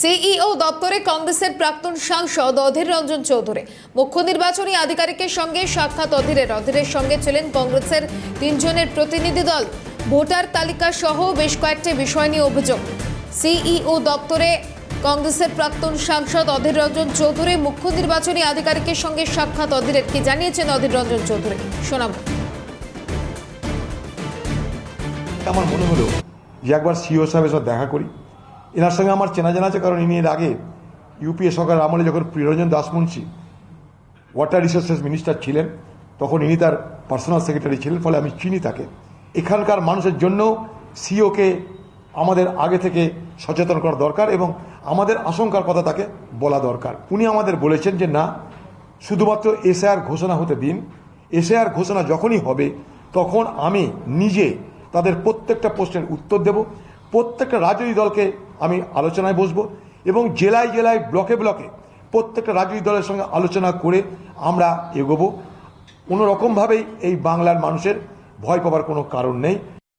CEO দপ্তরে কংগ্রেসের প্রাক্তন সাংসদ অধীর রঞ্জন চৌধুরী। মুখ্য নির্বাচনী আধিকারিকের সঙ্গে সাক্ষাৎ অধীরের। অধীরের সঙ্গে ছিলেন কংগ্রেসের তিনজনের প্রতিনিধি দল। ভোটার তালিকা সহ বেশ কয়েকটি বিষয় নিয়ে অভিযোগ। সিইও দপ্তরে কংগ্রেসের প্রাক্তন সাংসদ অধীর রঞ্জন চৌধুরী, মুখ্য নির্বাচনী আধিকারিকের সঙ্গে সাক্ষাৎ অধীরের। কি জানিয়েছেন অধীর রঞ্জন চৌধুরী? শোনাবো। আমার মনে হলো যে একবার সিও সাহেবের সাথে দেখা করি। এনার সঙ্গে আমার চেনা জানা আছে, কারণ ইনি এর আগে ইউপিএ সরকার আমলে যখন Priyaranjan Dasmunsi water resources minister ছিলেন, তখন ইনি তার পার্সোনাল সেক্রেটারি ছিলেন, ফলে আমি চিনি তাকে। এখানকার মানুষের জন্য সিওকে আমাদের আগে থেকে সচেতন করা দরকার এবং আমাদের আশঙ্কার কথা তাকে বলা দরকার। উনি আমাদের বলেছেন যে, না, শুধুমাত্র এসআর ঘোষণা হতে দিন। এসআর ঘোষণা যখনই হবে, তখন আমি নিজে তাদের প্রত্যেকটা প্রশ্নের উত্তর দেব। প্রত্যেকটা রাজনৈতিক দলকে আমি আলোচনায় বসব এবং জেলায় জেলায়, ব্লকে ব্লকে প্রত্যেকটা রাজনৈতিক দলের সঙ্গে আলোচনা করে আমরা এগোবো। কোনোরকমভাবেই এই বাংলার মানুষের ভয় পাবার কোনো কারণ নেই।